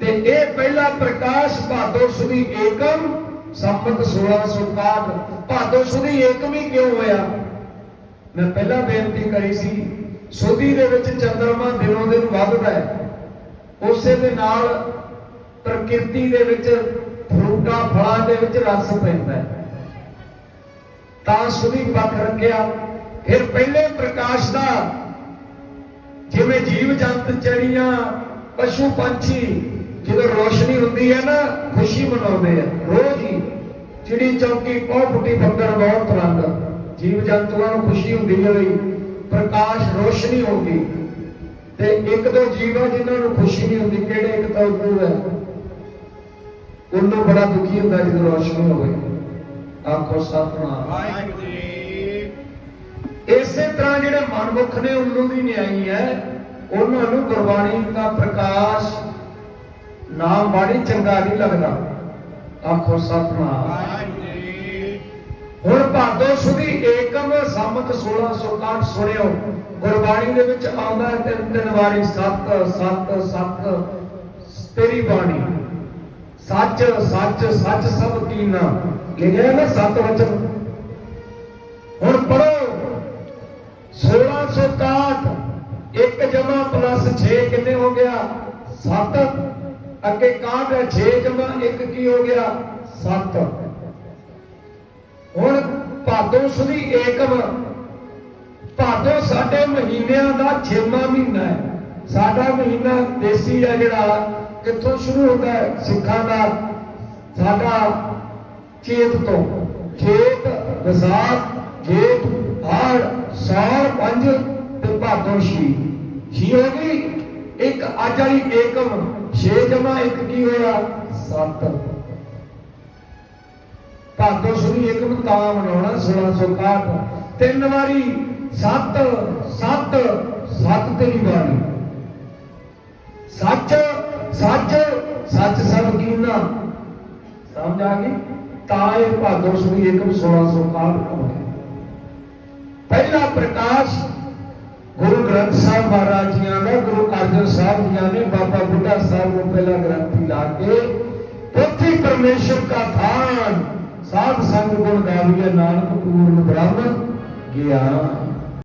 ਤੇ ਇਹ ਪਹਿਲਾ ਪ੍ਰਕਾਸ਼ ਭਾਦੋ ਸੁਦੀ ਏਕਮ ਸੰਮਤ 1661 ਭਾਦੋ ਸੁਦੀ ਏਕਮ ਹੀ ਕਿਉਂ ਹੋਇਆ? ਮੈਂ ਪਹਿਲਾਂ ਬੇਨਤੀ ਕਰੀ ਸੀ, ਸੁਦੀ ਦੇ ਵਿੱਚ ਚੰਦਰਮਾ ਦਿਨੋਂ ਦਿਨ ਵੱਧਦਾ ਹੈ। ਉਸੇ ਦੇ ਨਾਲ ਪ੍ਰਕਿਰਤੀ ਦੇ ਵਿੱਚ ਫਰੂਟਾਂ, ਫਲਾਂ ਦੇ ਵਿੱਚ ਰਸ ਪੈਂਦਾ ਹੈ। ਤਾਂ ਸੁਦੀ ਪੱਖ ਰੱਖਿਆ, ਫਿਰ ਪਹਿਲੇ ਪ੍ਰਕਾਸ਼ ਦਾ ਜਿਵੇਂ ਜੀਵ ਜੰਤ ਚੜੀਆਂ ਪਸ਼ੂ ਪੰਛੀ ਜਦੋਂ ਰੋਸ਼ਨੀ ਹੁੰਦੀ ਹੈ ਨਾ, ਖੁਸ਼ੀ ਮਨਾਉਂਦੇ ਆ। ਰੋਜ਼ ਹੀ ਚਿੜੀ ਚੌਕੀ ਪੌ ਫੁੱਟੀ ਬੱਕਰ ਬਹੁਤ ਰੰਗ ਜੀਵ ਜੰਤੂਆਂ ਨੂੰ ਖੁਸ਼ੀ ਹੁੰਦੀ ਹੈ ਵੀ ਪ੍ਰਕਾਸ਼ ਰੋਸ਼ਨੀ ਹੋ ਤੇ ਇੱਕ ਦੋ ਜੀਵ ਆ ਜਿਨ੍ਹਾਂ ਨੂੰ ਖੁਸ਼ੀ ਨਹੀਂ ਹੁੰਦੀ, ਕਿਹੜੇ ਇੱਕ ਤਾਂ ਉੱਲੂ ਹੈ? ਉੱਲੂ ਬੜਾ ਦੁਖੀ ਹੁੰਦਾ ਜਦੋਂ ਰੋਸ਼ਨੀ ਹੋਵੇ। ਆਖੋ ਸਤਨਾਮ। ਵਾਹਿਗੁਰੂ ਜੀ ਇਸੇ ਤਰ੍ਹਾਂ ਜਿਹੜੇ ਮਨਮੁਖ ਨੇ ਉੱਲੂ ਦੀ ਨਿਆਈ ਹੈ, ਉਹਨਾਂ ਨੂੰ ਗੁਰਬਾਣੀ ਦਾ ਪ੍ਰਕਾਸ਼ ਨਾਮ ਬਾਣੀ ਚੰਗਾ ਨਹੀਂ ਲੱਗਦਾ। ਆਖੋ ਸਤਨਾਮ। ਹੁਣ ਭਾਦੋ ਸੁਦੀ ਏਕਮ ਸੰਮਤ 1661 ਸੁਣਿਓ। ਗੁਰਬਾਣੀ ਦੇ ਵਿੱਚ ਆਉਂਦਾ ਹੈ ਤਿੰਨ ਤਿੰਨ ਵਾਰੀ, ਸਤ ਸਤ ਸਤ, ਤੇਰੀ ਬਾਣੀ। ਸੱਚ ਸੱਚ ਸੱਚ ਸਭ ਕੀਨਾ। ਲਿਖਿਆ ਨਾ ਸਤ ਵਚਨ? ਹੁਣ ਪੜੋ 1661 1 ਜਮਾ ਪਲੱਸ 6 ਕਿੰਨੇ ਹੋ ਗਿਆ? 7 ਅੱਗੇ 61 ਹੈ 6 ਜਮਾ 1 ਕੀ ਹੋ ਗਿਆ? 7 ਹੁਣ ਭਾਦੋ ਸੁਦੀ ਏਕਮ। ਭਾਦੋ ਸਾਡੇ ਮਹੀਨਿਆਂ ਦਾ 6ਵਾਂ ਮਹੀਨਾ ਹੈ। ਸਾਡਾ ਮਹੀਨਾ ਦੇਸੀ ਹੈ ਜਿਹੜਾ, ਕਿੱਥੋਂ ਸ਼ੁਰੂ ਹੁੰਦਾ ਹੈ? ਸਿੱਖਾਂ ਦਾ। ਸਾਡਾ ਚੇਤ ਤੋਂ। ਚੇਤ ਵਿਸਾਖ ਜੇਠ ਹਾੜ ਸਾਲ ਪੰਜ ਤੇ ਭਾਦੋ ਛੀ। ਛੀ ਹੋ ਗਈ? ਇੱਕ ਅੱਜ ਵਾਲੀ ਏਕਮ 6 ਜਮਾ 1 ਕੀ ਹੋਇਆ? 7 ਭਾਦੋ ਸੁਣੀ ਏਕਮ ਤਾਂ ਮਨਾਉਣਾ 1661 ਤਿੰਨ ਵਾਰੀ ਸੱਤ ਸੱਤ ਸੱਤ ਤੇਰੀ ਵਾਰੀ। ਸੱਚ ਸੱਚ ਸੱਚ ਸਭ ਕੀਨਾ। ਸਮਝ ਆ ਗਈ? ਤਾਂ ਇਹ ਭਾਗੋ ਸੁਣੀ ਏਕਮ 1661 ਹੋਇਆ। ਪਹਿਲਾ ਪ੍ਰਕਾਸ਼ ਗ੍ਰੰਥ ਸਾਹਿਬ ਮਹਾਰਾਜ ਜੀਆਂ ਦਾ ਗੁਰੂ ਅਰਜਨ ਸਾਹਿਬ ਜੀਆਂ ਨੇ ਬਾਬਾ ਬੁੱਢਾ ਸਾਹਿਬ ਨੂੰ ਪਹਿਲਾ ਗ੍ਰੰਥੀ ਲਾ ਕੇ ਉੱਥੇ ਪਰਮੇਸ਼ਰ ਦਾ ਥਾਨ, ਸਾਧ ਸੰਗ ਗੁਣ ਗਾਵੀਏ ਨਾਨਕ ਪੂਰਨ ਬ੍ਰਹਮ ਗਿਆਨ।